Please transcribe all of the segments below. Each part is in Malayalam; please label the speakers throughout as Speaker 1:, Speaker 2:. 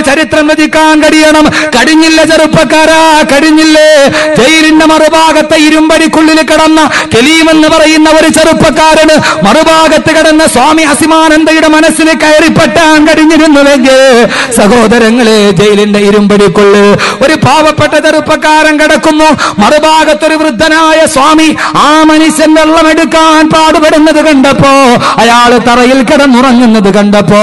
Speaker 1: ചരിത്രം രചിക്കാൻ കഴിയണം. കടിഞ്ഞില്ല ചെറുപ്പക്കാരാ കഴിഞ്ഞില്ലേ ജയിലിന്റെ മറുഭാഗത്തെ ഇരുമ്പടിക്കുള്ളിൽ കിടന്ന കലീം എന്ന് പറയുന്ന ഒരു ചെറുപ്പക്കാരന് മറുഭാഗത്ത് കിടന്ന സ്വാമി അസിമാനന്ദയുടെ മനസ്സിന് കയറിപ്പെട്ടാൻ കഴിഞ്ഞിരുന്നുവെങ്കിൽ സഹോദരങ്ങളെ ജയിലിന്റെ ഇരുമ്പടിക്കുള്ളിൽ ഒരു പാവപ്പെട്ട ചെറുപ്പക്കാരൻ കിടക്കുന്നു. മറുഭാഗത്തൊരു വൃദ്ധനായ സ്വാമി ആ മനുഷ്യൻ വെള്ളമെടുക്കാൻ പാടുപെടുന്നത് കണ്ടപ്പോ അയാൾ തറയിൽ കിടന്നുറങ്ങുന്നത് കണ്ടപ്പോ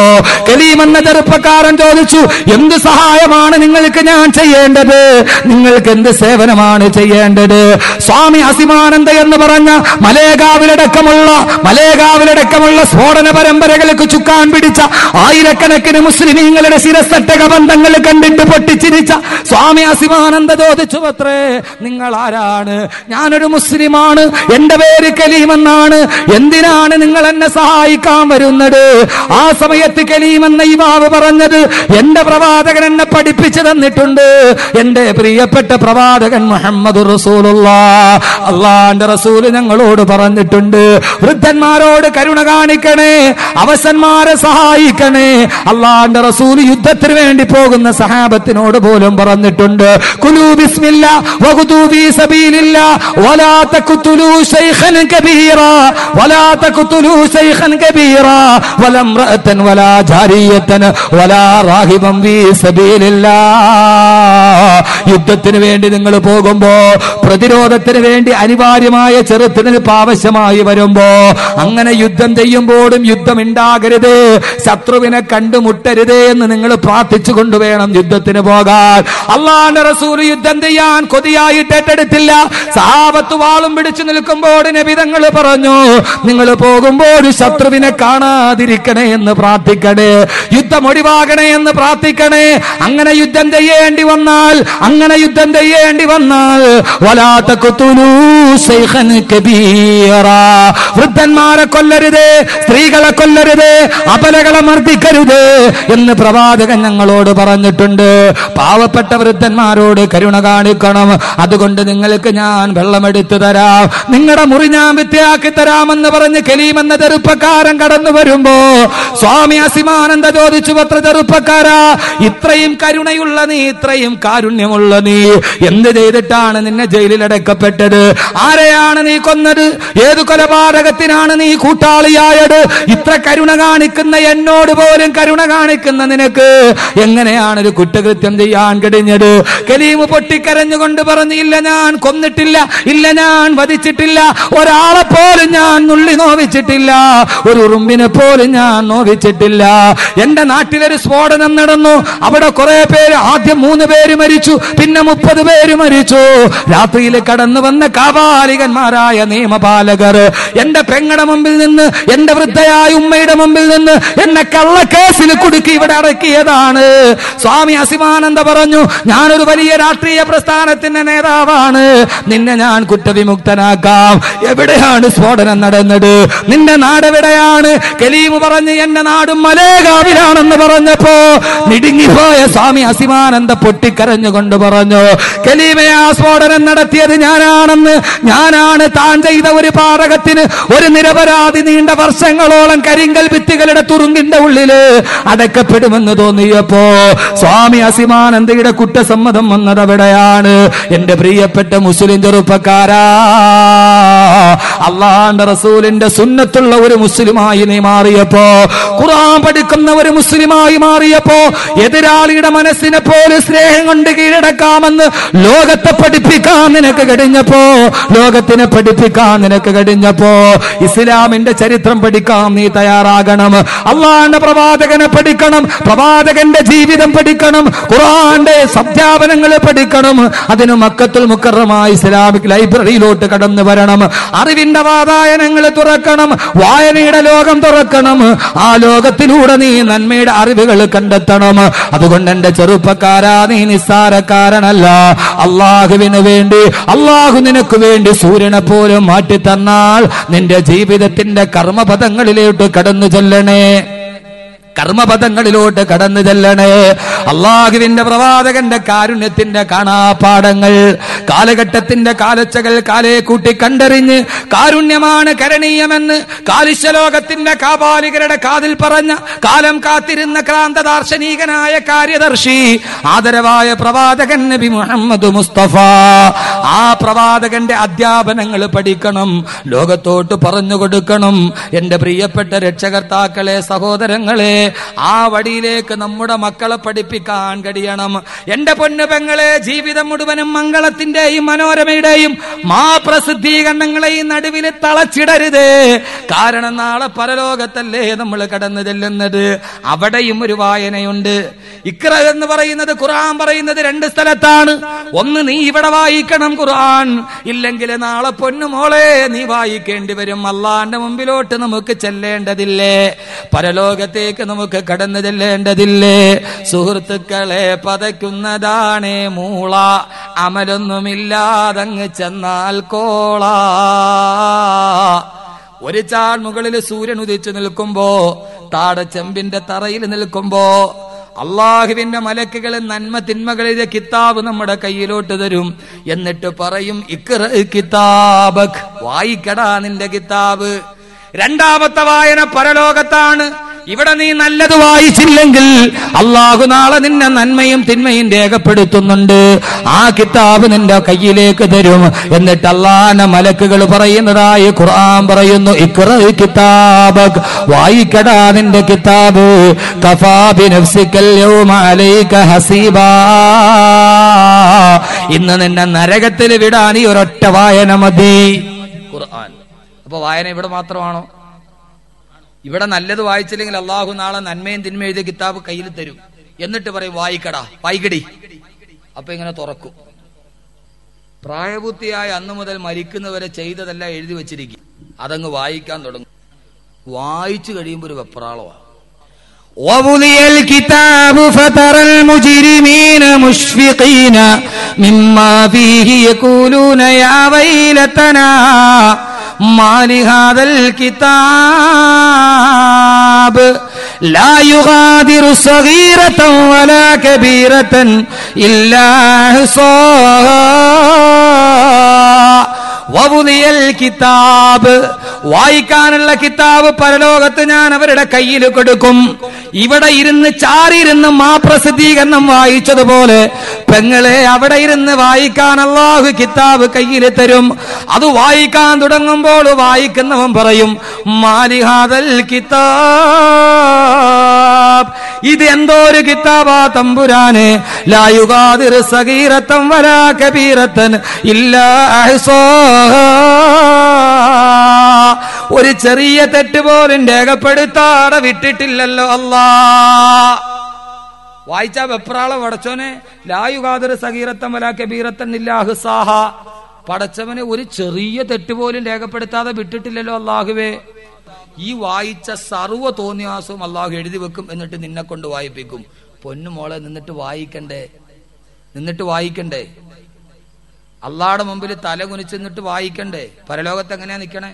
Speaker 1: എന്ന ചെറുപ്പക്കാരൻ ചോദിച്ചു എന്ത് സഹായമാണ് നിങ്ങൾക്ക് ഞാൻ ചെയ്യേണ്ടത്? നിങ്ങൾക്ക് എന്ത് സേവനമാണ് ചെയ്യേണ്ടത്? സ്വാമി അസിമാനന്ദ എന്ന് പറഞ്ഞ മലേഗാവിലടക്കമുള്ള മലേഗാവിലടക്കമുള്ള സ്ഫോടന പരമ്പരകൾക്ക് ചുക്കാൻ പിടിച്ച ആയിരക്കണക്കിന് മുസ്ലിമീങ്ങളുടെ ശിരസട്ടക ബന്ധങ്ങൾ കണ്ടിട്ട് പൊട്ടിച്ചിരിച്ച സ്വാമി അസിമാനന്ദ ചോദിച്ചു പത്രേ നിങ്ങൾ ആരാണ്? ഞാനൊരു മുസ്ലിമാണ്. എന്റെ പേര് കലീമെന്നാണ്. എന്തിനാണ് നിങ്ങൾ എന്നെ സഹായിക്കാൻ വരുന്നത്? ആ സമയത്ത് കലീം ഈ യുവാവ് പറഞ്ഞത് എന്റെ പ്രവാചകൻ എന്നെ പഠിപ്പിച്ചു തന്നിട്ടുണ്ട്. എന്റെ പ്രിയപ്പെട്ട പ്രവാചകൻ മുഹമ്മദ് റസൂലുള്ള അള്ളാന്റെ റസൂൽ ഞങ്ങളോട് പറഞ്ഞിട്ടുണ്ട് വൃദ്ധന്മാരോട് കരുണ കാണിക്കണേ അവസന്മാരെ സഹായിക്കണേ. അള്ളാന്റെ റസൂൽ യുദ്ധത്തിന് വേണ്ടി പോകുന്ന സഹാബത്തിനോട് പോലും പറഞ്ഞിട്ടുണ്ട് കുലൂ ബിസ്മില്ല സബീലില്ല വലാ ശൈഖൻ കബീറ വലാ ശൈഖൻ കബീറ വല ജാരിയതൻ വലാ യുദ്ധത്തിന് വേണ്ടി നിങ്ങൾ പോകുമ്പോ പ്രതിരോധത്തിന് വേണ്ടി അനിവാര്യമായ ചെറുത്തുനിൽപ്പ് ആവശ്യമായി വരുമ്പോ അങ്ങനെ യുദ്ധം ചെയ്യുമ്പോഴും യുദ്ധം ഉണ്ടാകരുത് ശത്രുവിനെ കണ്ടുമുട്ടരുത് എന്ന് നിങ്ങൾ പ്രാർത്ഥിച്ചു കൊണ്ടുവേണം യുദ്ധത്തിന് പോകാൻ. അള്ളാന്റെ റസൂൽ യുദ്ധം ചെയ്യാൻ കൊതിയായിട്ട് ഏറ്റെടുത്തില്ല. സഹാബത്ത് വാളും പിടിച്ചു നിൽക്കുമ്പോൾ നബിതങ്ങൾ പറഞ്ഞു നിങ്ങൾ പോകുമ്പോൾ ശത്രുവിനെ കാണാതിരിക്കണേ എന്ന് പ്രാർത്ഥിക്കണേ. യുദ്ധം ഒഴിവാകണേ എന്ന് പ്രാർത്ഥിക്കണേ. അങ്ങനെ യുദ്ധം ചെയ്യേണ്ടി വന്നാൽ അങ്ങനെ യുദ്ധം ചെയ്യേണ്ടി വന്നാൽ വൃദ്ധന്മാരെ കൊല്ലരുത് സ്ത്രീകളെ കൊല്ലരുത് അപലകളെ മർദ്ദിക്കരുത് എന്ന് പ്രവാചകൻ ഞങ്ങളോട് പറഞ്ഞിട്ടുണ്ട്. പാവപ്പെട്ട വൃദ്ധന്മാരോട് കരുണ കാണിക്കണം. അതുകൊണ്ട് നിങ്ങൾക്ക് ഞാൻ വെള്ളമെടുത്തു തരാം. നിങ്ങളുടെ മുറി ഞാൻ വൃത്തിയാക്കി തരാമെന്ന് പറഞ്ഞ് കലീം എന്ന ചെറുപ്പക്കാരൻ കടന്നു വരുമ്പോ സ്വാമി അസിമാനന്ദ ചോദിച്ചു പത്ര ചെറുപ്പക്കാരാ ഇത്രയും കരുണയുള്ള നീ ഇത്രയും കാരുണ്യമുള്ള നീ. എന്ത് ചെയ്തിട്ടാണ് നിന്നെ ജയിലിൽ അടക്കപ്പെട്ടത് ആരെയാണ് നീ കൊന്നത്? ഏത് കൊലപാതകത്തിനാണ് നീ കൂട്ടാളിയായത്? ഇത്ര കരുണ കാണിക്കുന്ന എന്നോട് പോലും കരുണ കാണിക്കുന്ന നിനക്ക് എങ്ങനെയാണ് ഒരു കുറ്റകൃത്യം ചെയ്യാൻ കഴിഞ്ഞത് കലീമ് പൊട്ടിക്കരഞ്ഞുകൊണ്ട് പറഞ്ഞു ഇല്ല ഞാൻ കൊന്നിട്ടില്ല. ഇല്ല ഞാൻ വധിച്ചിട്ടില്ല. ഒരാളെ പോലും ഞാൻ നുള്ളി നോവിച്ചിട്ടില്ല. ഒരു ഉറുമ്പിനെ പോലും ഞാൻ നോവിച്ചിട്ടില്ല. എന്റെ നാട്ടിലൊരു സ്ഫോടനം നടന്നു. അവിടെ കുറെ പേര് ആദ്യം മൂന്ന് പേര് മരിച്ചു പിന്നെ മുപ്പത് പേര് മരിച്ചു. രാത്രിയിൽ കടന്നു വന്ന കാപാലികന്മാരായ നിയമപാലകർ എന്റെ പെങ്ങളുടെ മുമ്പിൽ നിന്ന് എന്റെ വൃദ്ധയായ ഉമ്മയുടെ മുമ്പിൽ നിന്ന് എന്നെ കള്ളക്കേസിൽ കുടുക്കി ഇവിടെ അടക്കിയതാണ്. സ്വാമി അസിമാനന്ദ പറഞ്ഞു ഞാനൊരു വലിയ രാഷ്ട്രീയ പ്രസ്ഥാനത്തിന്റെ നേതാവാണ്. നിന്നെ ഞാൻ കുറ്റവിമുക്തനാക്കാം. എവിടെയാണ് സ്ഫോടനം നടന്നത്? നിന്റെ നാട് എവിടെയാണ് കലീം പറഞ്ഞ് എന്റെ നാടും മലേഗാവിലാണെന്ന് പറഞ്ഞപ്പോ നിടുങ്ങിപ്പോയ സ്വാമി അസിമാനന്ദ പൊട്ടിക്കരഞ്ഞുകൊണ്ട് പറഞ്ഞു കലീമയാസ്ഫോടനം നടത്തിയത് ഞാനാണെന്ന് ഞാനാണ് താൻ ചെയ്ത ഒരു പാതകത്തിന് ഒരു നിരപരാധി നീണ്ട വർഷങ്ങളോളം കരിങ്കൽ ഭിത്തികളുടെ തുറുങ്കിന്റെ ഉള്ളിൽ അടക്കപ്പെടുമെന്ന് തോന്നിയപ്പോ സ്വാമി അസിമാനന്ദയുടെ കുറ്റസമ്മതം വന്നത് അവിടെയാണ്. എന്റെ പ്രിയപ്പെട്ട മുസ്ലിം ചെറുപ്പക്കാരാ അള്ളാന്റെ റസൂലിന്റെ സുന്നത്തുള്ള ഒരു മുസ്ലിമായി നീ മാറിയപ്പോ ഖുർആൻ പഠിക്കുന്ന ഒരു മുസ്ലിമായി മാറിയപ്പോ എതിരാളിയുടെ മനസ്സിനെ പോലെ സ്നേഹം കൊണ്ട് കീഴടക്കാമെന്ന് ലോകത്തെ പഠിപ്പിക്കാൻ നിനക്ക് കഴിഞ്ഞപ്പോ? ലോകത്തിനെ പഠിപ്പിക്കാൻ നിനക്ക് കഴിഞ്ഞപ്പോ? ഇസ്ലാമിന്റെ ചരിത്രം പഠിക്കാൻ നീ തയ്യാറാകണം. അള്ളാന്റെ പ്രവാചകനെ പഠിക്കണം. പ്രവാചകന്റെ ജീവിതം പഠിക്കണം. ഖുറാന്റെ സത്യാപനങ്ങൾ പഠിക്കണം. അതിന് മക്കത്തുൽ മുക്കറമായ ഇസ്ലാമിക് ലൈബ്രറിയിലോട്ട് കടന്നു വരണം. അറിവിന്റെ വാതായനങ്ങൾ തുറക്കണം. വായനയുടെ ലോകം തുറക്കണം. ആ ലോകത്തിലൂടെ നീ നന്മയുടെ അറിവുകൾ കണ്ടെത്തണം. അതുകൊണ്ട് എന്റെ ചെറുപ്പക്കാരാ നീ നിസ്സാരക്കാരനല്ല. അള്ളാഹുവിന് വേണ്ടി അള്ളാഹു നിനക്ക് വേണ്ടി സൂര്യനെ പോലും മാറ്റി തന്നാൽ നിന്റെ ജീവിതത്തിന്റെ കർമ്മപഥങ്ങളിലോട്ട് കടന്നു ചെല്ലണേ. കർമ്മപദങ്ങളിലോട്ട് കടന്നു ചെല്ലണേ. അള്ളാഹുവിന്റെ പ്രവാചകന്റെ കാരുണ്യത്തിന്റെ കാണാപാഠങ്ങൾ കാലഘട്ടത്തിന്റെ കാലച്ചകൾ കാലെ കൂട്ടി കണ്ടറിഞ്ഞ് കാരുണ്യമാണ് കരണീയമെന്ന് കാലിശലോകത്തിന്റെ കാപാലികരുടെ കാതിൽ പറഞ്ഞ കാലം കാത്തിരുന്ന ക്രാന്ത ദാർശനികനായ കാര്യദർശി ആദരവായ പ്രവാചകൻ നബി മുഹമ്മദ് മുസ്തഫ. ആ പ്രവാചകന്റെ അധ്യാപനങ്ങൾ പഠിക്കണം ലോകത്തോട്ട് പറഞ്ഞു കൊടുക്കണം. എന്റെ പ്രിയപ്പെട്ട രക്ഷകർത്താക്കളെ സഹോദരങ്ങളെ ആ വടിയിലേക്ക് നമ്മുടെ മക്കളെ പഠിപ്പിക്കാൻ കഴിയണം. എന്റെ പൊന്നു പെങ്ങളെ ജീവിതം മുഴുവനും മംഗളത്തിന്റെയും മനോരമയുടെയും മാ പ്രസിദ്ധീകരണങ്ങളെയും നടുവിൽ തളച്ചിടരുതേ. കാരണം നാളെ പരലോകത്തല്ലേ നമ്മൾ കടന്നു ചെല്ലുന്നത്? അവിടെയും ഒരു വായനയുണ്ട്. ഇക്ര എന്ന് പറയുന്നത് ഖുർആൻ പറയുന്നത് രണ്ട് സ്ഥലത്താണ്. ഒന്ന് നീ ഇവിടെ വായിക്കണം ഖുർആൻ. ഇല്ലെങ്കിൽ നാളെ പൊന്നുമോളെ നീ വായിക്കേണ്ടി വരും. അള്ളാന്റെ മുമ്പിലോട്ട് നമുക്ക് ചെല്ലേണ്ടതില്ലേ? പരലോകത്തേക്ക് നമുക്ക് കടന്നു ചെല്ലേണ്ടതില്ലേ? സുഹൃത്തുക്കളെ പതയ്ക്കുന്നതാണേ മൂള. അമലൊന്നുമില്ലാതങ്ങ് ചെന്നാൽ കോള. ഒരു ചാൾ മുകളിൽ സൂര്യൻ ഉദിച്ചു നിൽക്കുമ്പോ താടച്ചെമ്പിന്റെ തറയിൽ നിൽക്കുമ്പോ അള്ളാഹുവിന്റെ മലക്കുകൾ നന്മ തിന്മകളിലെ കിതാബ് നമ്മുടെ കയ്യിലോട്ട് തരും. എന്നിട്ട് പറയും ഇക്ര കിതാബക്. വായിക്കടാ നിന്റെ കിതാബ്. രണ്ടാമത്തെ വായന പരലോകത്താണ്. ഇവിടെ നീ നല്ലത് വായിച്ചില്ലെങ്കിൽ അള്ളാഹു നാളെ നിന്നെ നന്മയും തിന്മയും രേഖപ്പെടുത്തുന്നുണ്ട്. ആ കിതാബ് നിന്റെ കയ്യിലേക്ക് തരും. എന്നിട്ട് അള്ളാന മലക്കുകൾ പറയുന്നതായി ഖുർആൻ പറയുന്നു. ഇക്ര കിതാബ്. വായിക്കടാ നിന്റെ കിതാബ്. കഫാബി അലൈക ഹസീബാ. ഇന്ന് നിന്നെ നരകത്തിൽ വിടാൻ ഈ ഒരൊറ്റ വായന മതി. ഖുർആൻ. അപ്പൊ വായന ഇവിടെ മാത്രമാണോ? ഇവിടെ നല്ലത് വായിച്ചില്ലെങ്കിൽ അള്ളാഹു നാളെ നന്മയും തിന്മയും എഴുതിയ കിതാബ് കയ്യിൽ തരും എന്നിട്ട് പറയും വായിക്കടാ വായിക്കടി അപ്പൊ ഇങ്ങനെ തുറക്കും പ്രായപൂർത്തിയായ അന്ന് മുതൽ മരിക്കുന്നവരെ ചെയ്തതെല്ലാം എഴുതി വെച്ചിരിക്കും അതങ്ങ് വായിക്കാൻ തുടങ്ങും വായിച്ചു കഴിയുമ്പോൾ ഒരു വെപ്രാളമാണ്
Speaker 2: ووضي الكتاب فترى المجرمين مشفقين مما فيه يقولون يا ويلتنا ما لهذا الكتاب لا يغادر صغيرة ولا كبيرة إلا أحصاها
Speaker 1: വവുദിയൽ കിതാബ് വായിക്കാനുള്ള കിതാബ് പരലോകത്ത് ഞാൻ അവരുടെ കയ്യിൽ കൊടുക്കും ഇവിടെ ഇരുന്ന് ചാറിയിരുന്ന് മാ പ്രസിദ്ധീകരണം വായിച്ചതുപോലെ പെങ്ങളെ അവിടെ ഇരുന്ന് വായിക്കാൻ അള്ളാഹു കിതാബ് കയ്യിൽ തരും. അത് വായിക്കാൻ തുടങ്ങുമ്പോൾ വായിക്കുന്നവൻ പറയും മാലിഹാദൽ കിതാബ് ഇത് എന്തോ ഒരു കിതാബാ തമ്പുരാനെ? ലായുഗാതിർ സഗീറത്തം വരാ കബീറത്തൻ ഇല്ല ഒരു ചെറിയ തെറ്റ് പോലും രേഖപ്പെടുത്താതെ വിട്ടിട്ടില്ലല്ലോ അല്ലാ. വായിച്ച വെപ്രാളം പടച്ചോനെ? ലായുഗാതിർ സഗീറത്തം വരാ കബീറത്തൻ ഇല്ല അഹ്സാഹ. പടച്ചവനെ ഒരു ചെറിയ തെറ്റ് പോലും രേഖപ്പെടുത്താതെ വിട്ടിട്ടില്ലല്ലോ അള്ളാഹുവേ ഈ വായിച്ച സർവ്വ തോന്നിയാസവും അള്ളാഹു എഴുതി വെക്കും എന്നിട്ട് നിന്നെ കൊണ്ട് വായിപ്പിക്കും പൊന്നു മോളെ നിന്നിട്ട് വായിക്കണ്ടേ നിന്നിട്ട് വായിക്കണ്ടേ അള്ളാടെ മുമ്പിൽ തല കുനിച്ച് നിന്നിട്ട് വായിക്കണ്ടേ പരലോകത്ത് എങ്ങനെയാ നിക്കണേ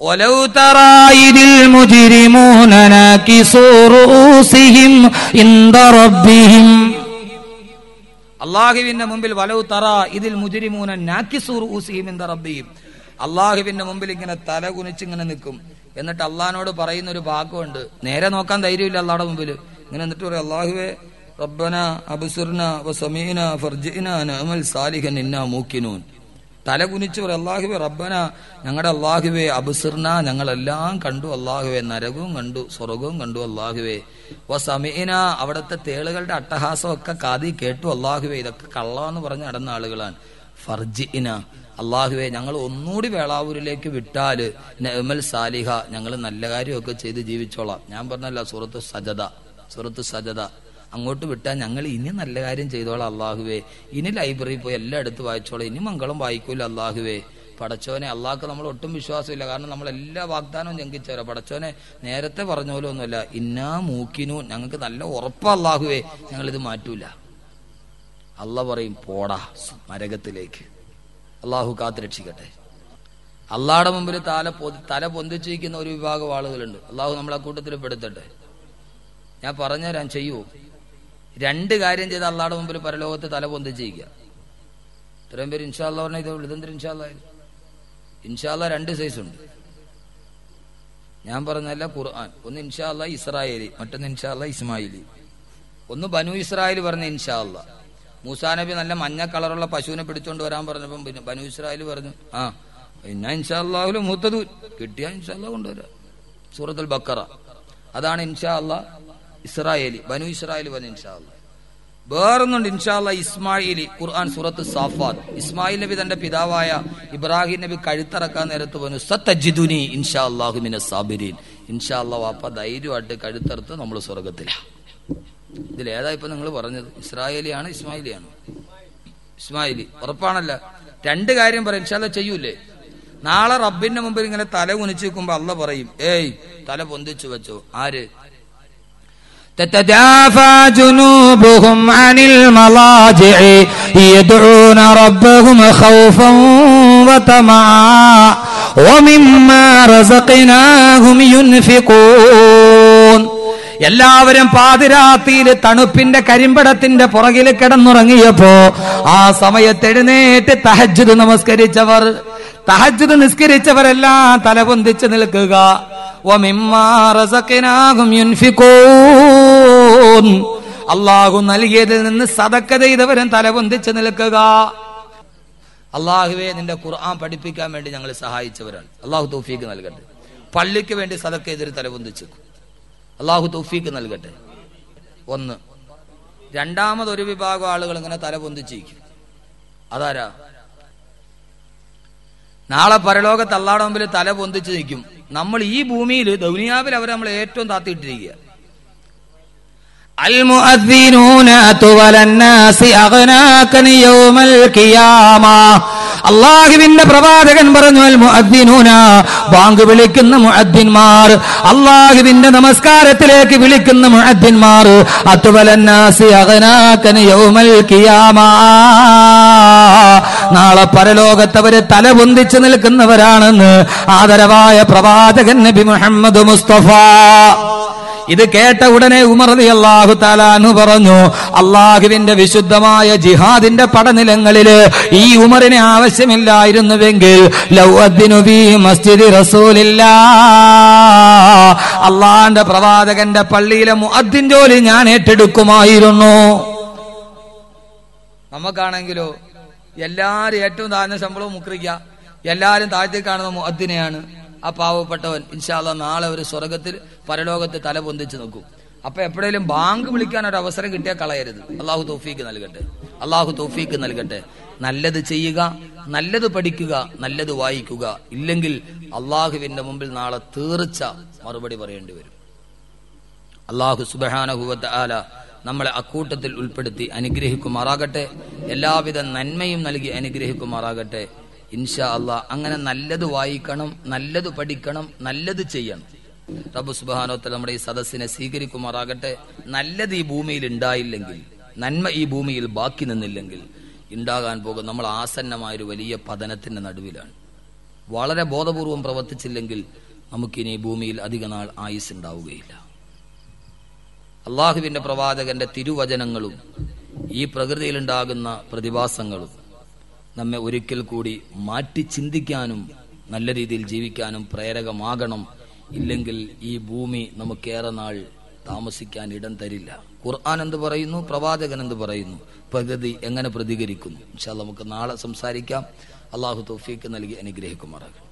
Speaker 2: ولو ترى إذ المجرمون ناكسوا رؤوسهم عند ربهم
Speaker 1: അള്ളാഹുവിന്റെ മുമ്പിൽ വലവ് തറ ഇതിൽ മുജിരിമൂന നാക്കിസൂർ ഊസിയും ഇന്ത റബ്ബിയും അള്ളാഹുവിന്റെ മുമ്പിൽ ഇങ്ങനെ തല കുനിച്ച് ഇങ്ങനെ നിൽക്കും. എന്നിട്ട് അള്ളഹാനോട് പറയുന്ന ഒരു ഭാഗമുണ്ട് നേരെ നോക്കാൻ ധൈര്യമില്ല അള്ളാഹുടെ മുമ്പിൽ ഇങ്ങനെ എന്നിട്ട് പറയും അള്ളാഹുവേ റബ്ബന അബുസുർന വസമീന ഫർജിന നഅമൽ സാലിഹൻ ഇന്ന മൂക്കിനൂൻ. തല കുനിച്ച് പറയും അള്ളാഹുവേ റബ്ബന ഞങ്ങളുടെ അള്ളാഹുവേ അബുസിർന ഞങ്ങളെല്ലാം കണ്ടു അള്ളാഹുവേ നരകവും കണ്ടു സ്വർഗവും കണ്ടു അള്ളാഹുവേ. വസമീന അവിടുത്തെ തേളുകളുടെ അട്ടഹാസം ഒക്കെ കാതി കേട്ടു അള്ളാഹുവേ ഇതൊക്കെ കള്ളാന്ന് പറഞ്ഞ് നടന്ന ആളുകളാണ്. ഫർജിന അള്ളാഹുവെ ഞങ്ങൾ ഒന്നുകൂടി വേളാവൂരിലേക്ക് വിട്ടാൽ നെഹ്മൽ സാലിഹ ഞങ്ങൾ നല്ല കാര്യമൊക്കെ ചെയ്ത് ജീവിച്ചോളാം. ഞാൻ പറഞ്ഞല്ല സുഹൃത്ത് സജത സുഹൃത്ത് സജത അങ്ങോട്ട് വിട്ടാൽ ഞങ്ങൾ ഇനി നല്ല കാര്യം ചെയ്തോളാം അള്ളാഹുവേ. ഇനി ലൈബ്രറിയിൽ പോയി എല്ലാം എടുത്ത് വായിച്ചോളാം. ഇനി മംഗളം വായിക്കൂല അള്ളാഹുവേ. പടച്ചോനെ അള്ളാഹ്ക്ക് നമ്മൾ ഒട്ടും വിശ്വാസമില്ല. കാരണം നമ്മൾ എല്ലാ വാഗ്ദാനവും ഞങ്കിച്ചവരാ പടച്ചോനെ നേരത്തെ പറഞ്ഞ പോലെ ഒന്നുമല്ല. ഇന്നാ മൂക്കിനു ഞങ്ങൾക്ക് നല്ല ഉറപ്പാ അള്ളാഹുവേ. ഞങ്ങളിത് മാറ്റൂല. അള്ള പറയും പോടാ മരകത്തിലേക്ക്. അള്ളാഹു കാത്ത് രക്ഷിക്കട്ടെ. അള്ളാടെ മുമ്പിൽ തല തല പൊന്തിച്ചിരിക്കുന്ന ഒരു വിഭാഗം ആളുകളുണ്ട്. അള്ളാഹു നമ്മളെ കൂട്ടത്തിൽ പെടുത്തട്ടെ. ഞാൻ പറഞ്ഞു പറഞ്ഞുതരാൻ ചെയ്യൂ. രണ്ട് കാര്യം ചെയ്ത് അള്ളാടെ മുമ്പിൽ പരലോകത്ത് തല പൊന്തിച്ചിരിക്കുക ഇത്രയും പേര് ഇൻഷാല്ല പറഞ്ഞ ഇത് ഇതെന്തൊരു ഇൻഷാല്ല ഇൻഷാല്ല രണ്ട് സൈസ് ഉണ്ട്. ഞാൻ പറഞ്ഞല്ല ഖുർആൻ. ഒന്ന് ഇൻഷാല്ല ഇസ്രായേലി മറ്റൊന്ന് ഇൻഷാല്ല ഇസ്മായിലി. ഒന്ന് ബനു ഇസ്രായേൽ പറഞ്ഞ ഇൻഷാല്ല മൂസാ നബി നല്ല മഞ്ഞ കളറുള്ള പശുവിനെ പിടിച്ചോണ്ട് വരാൻ പറഞ്ഞപ്പം പിന്നെ ബനു ഇസ്രായേൽ പറഞ്ഞു ആ പിന്നെ ഇൻഷാല്ലാഹുലും മൂത്തത് കിട്ടിയാ ഇൻഷാല്ലാ കൊണ്ടുവരാ. സൂറത്തുൽ ബക്കറ. അതാണ് ഇൻഷാ അല്ലാ ഇസ്രായേലി ബനു ഇസ്രായേൽ ഇൻഷാ അല്ലാ വേറൊന്നുണ്ട് ഇൻഷാല്ല ഇസ്മായിലി ഖുർആൻ സൂറത്ത് സാഫാത്ത്. ഇസ്മായിൽ നബി തന്റെ പിതാവായ ഇബ്രാഹിം നബി കഴുത്തിറക്കാൻ നേരത്ത് പറഞ്ഞു സത്തജിദുനി ഇൻഷാ അള്ളാഹുമിനെ സാബിരീൻ. ഇൻഷാ അള്ളാഹ് വാപ്പ ധൈര്യമായിട്ട് കഴുത്തറുത്ത് നമ്മൾ സ്വർഗത്തിലാണ് ഇതിലേതാ ഇപ്പൊ നിങ്ങൾ പറഞ്ഞത് ഇസ്രായേലിയാണ് ഇസ്മായിലിയാണ് ഇസ്മായിലി ഉറപ്പാണല്ല രണ്ട് കാര്യം പറയും ഇൻഷാല്ല ചെയ്യൂലേ നാളെ റബ്ബിന്റെ മുമ്പിൽ ഇങ്ങനെ തല കുനിച്ച് നിൽക്കുമ്പോ അല്ല പറയും ഏയ് തല പൊന്തിച്ചു വെച്ചോ ആര്
Speaker 2: تتجافى جنوبهم عن المضاجع يدعون ربهم خوفا وطمعا ومما رزقناهم ينفقون എല്ലാവരും പാതിരാത്തിയിൽ തണുപ്പിന്റെ കരിമ്പടത്തിന്റെ പുറകിൽ കിടന്നുറങ്ങിയപ്പോ ആ സമയത്ത് എഴുന്നേറ്റ് തഹജുദ് നമസ്കരിച്ചവർ തഹജ്ജുദ് നിസ്കരിച്ചവരെല്ലാം തലപൊന്തിച്ച് നിൽക്കുക. അള്ളാഹു നൽകിയതിൽ നിന്ന് സതക്ക ചെയ്തവരും തലപൊന്തിച്ച് നിൽക്കുക.
Speaker 1: അള്ളാഹുവെ നിന്റെ ഖുർആൻ പഠിപ്പിക്കാൻ വേണ്ടി ഞങ്ങൾ സഹായിച്ചവരാണ്. അള്ളാഹു തൗഫീഖ് നൽകട്ടെ. പള്ളിക്ക് വേണ്ടി സതക്ക ചെയ്തൊരു തലപൊന്തിച്ചു അള്ളാഹു തൗഫീക്ക് നൽകട്ടെ ഒന്ന് രണ്ടാമത് ഒരു വിഭാഗം ആളുകൾ ഇങ്ങനെ തലപൊന്തിച്ചിരിക്കും അതാരാ നാളെ പരലോകത്ത് അള്ളാടെ മുമ്പിൽ തല പൊന്തിച്ച് നിൽക്കും നമ്മൾ ഈ ഭൂമിയിൽ ദൗനിയാവിൽ അവർ നമ്മൾ ഏറ്റവും താത്തിയിട്ടിരിക്കുക
Speaker 2: المؤذنون أطول الناس أغناكا يوم القيامة അള്ളാഹുവിന്റെ പ്രവാചകൻ പറഞ്ഞു ബാങ്ക് വിളിക്കുന്ന മുഅദ്ദിന്മാർ അള്ളാഹുവിന്റെ നമസ്കാരത്തിലേക്ക് വിളിക്കുന്ന മുഅദ്ദിന്മാർ യൗമൽ നാളെ പരലോകത്തവര് തല പൊന്തിച്ചു നിൽക്കുന്നവരാണെന്ന് ആദരവായ പ്രവാചകൻ നബി മുഹമ്മദ് മുസ്തഫ. ഇത് കേട്ട ഉടനെ ഉമർ അള്ളാഹു തലാനു പറഞ്ഞു അള്ളാഹുവിന്റെ വിശുദ്ധമായ ജിഹാദിന്റെ പടനിലങ്ങളിൽ ഈ ഉമറിനെ ആവശ്യമില്ലായിരുന്നുവെങ്കിൽ മസ്ജിദി അള്ളാന്റെ പ്രവാചകന്റെ പള്ളിയിലെ മുഅദ്ദിൻ ജോലി ഞാൻ ഏറ്റെടുക്കുമായിരുന്നു.
Speaker 1: നമുക്കാണെങ്കിലോ എല്ലാരും ഏറ്റവും താഴ്ന്ന ശമ്പളവും മുക്രിക്ക. എല്ലാരും താഴ്ത്തി കാണുന്ന മുഅദ്ദിനെയാണ് ആ പാവപ്പെട്ടവൻ. ഇൻഷാല്ല നാളെ ഒരു സ്വർഗത്തിൽ പരലോകത്ത് തല പൊന്തിച്ച് നോക്കും. അപ്പൊ എപ്പോഴേലും ബാങ്ക് വിളിക്കാൻ ഒരു അവസരം കിട്ടിയാൽ കളയരുത്. അള്ളാഹു തോഫീക്ക് നൽകട്ടെ. അള്ളാഹു തോഫീക്ക് നൽകട്ടെ. നല്ലത് ചെയ്യുക നല്ലത് പഠിക്കുക നല്ലത് വായിക്കുക. ഇല്ലെങ്കിൽ അള്ളാഹുവിന്റെ മുമ്പിൽ നാളെ തീർച്ച മറുപടി പറയേണ്ടി വരും. അള്ളാഹു സുബഹാനഹുവത്ത് ആല നമ്മളെ അക്കൂട്ടത്തിൽ ഉൾപ്പെടുത്തി അനുഗ്രഹിക്കുമാറാകട്ടെ. എല്ലാവിധ നന്മയും നൽകി അനുഗ്രഹിക്കുമാറാകട്ടെ. ഇൻഷാ അള്ളാഹ് അങ്ങനെ നല്ലത് വായിക്കണം നല്ലത് പഠിക്കണം നല്ലത് ചെയ്യണം. റബ്ബു സുബാനോത്തൽ നമ്മുടെ ഈ സദസ്സിനെ സ്വീകരിക്കുമാറാകട്ടെ. നല്ലത് ഈ ഭൂമിയിൽ ഉണ്ടായില്ലെങ്കിൽ നന്മ ഈ ഭൂമിയിൽ ബാക്കി നിന്നില്ലെങ്കിൽ ഉണ്ടാകാൻ പോകും നമ്മൾ ആസന്നമായൊരു വലിയ പതനത്തിന്റെ നടുവിലാണ്. വളരെ ബോധപൂർവം പ്രവർത്തിച്ചില്ലെങ്കിൽ നമുക്കിനി ഭൂമിയിൽ അധിക നാൾ ആയുസ് ഉണ്ടാവുകയില്ല അള്ളാഹുവിന്റെ പ്രവാചകന്റെ തിരുവചനങ്ങളും ഈ പ്രകൃതിയിൽ ഉണ്ടാകുന്ന പ്രതിഭാസങ്ങളും നമ്മെ ഒരിക്കൽ കൂടി മാറ്റി ചിന്തിക്കാനും നല്ല രീതിയിൽ ജീവിക്കാനും പ്രേരകമാകണം ഇല്ലെങ്കിൽ ഈ ഭൂമി നമുക്കേറെ നാൾ താമസിക്കാൻ ഇടം തരില്ല. ഖുർആൻ എന്ത് പറയുന്നു? പ്രവാചകൻ എന്ത് പറയുന്നു? പ്രകൃതി എങ്ങനെ പ്രതികരിക്കുന്നു? നമുക്ക് നാളെ സംസാരിക്കാം. അള്ളാഹു തൗഫീക്ക് നൽകി അനുഗ്രഹിക്കുമാറാകും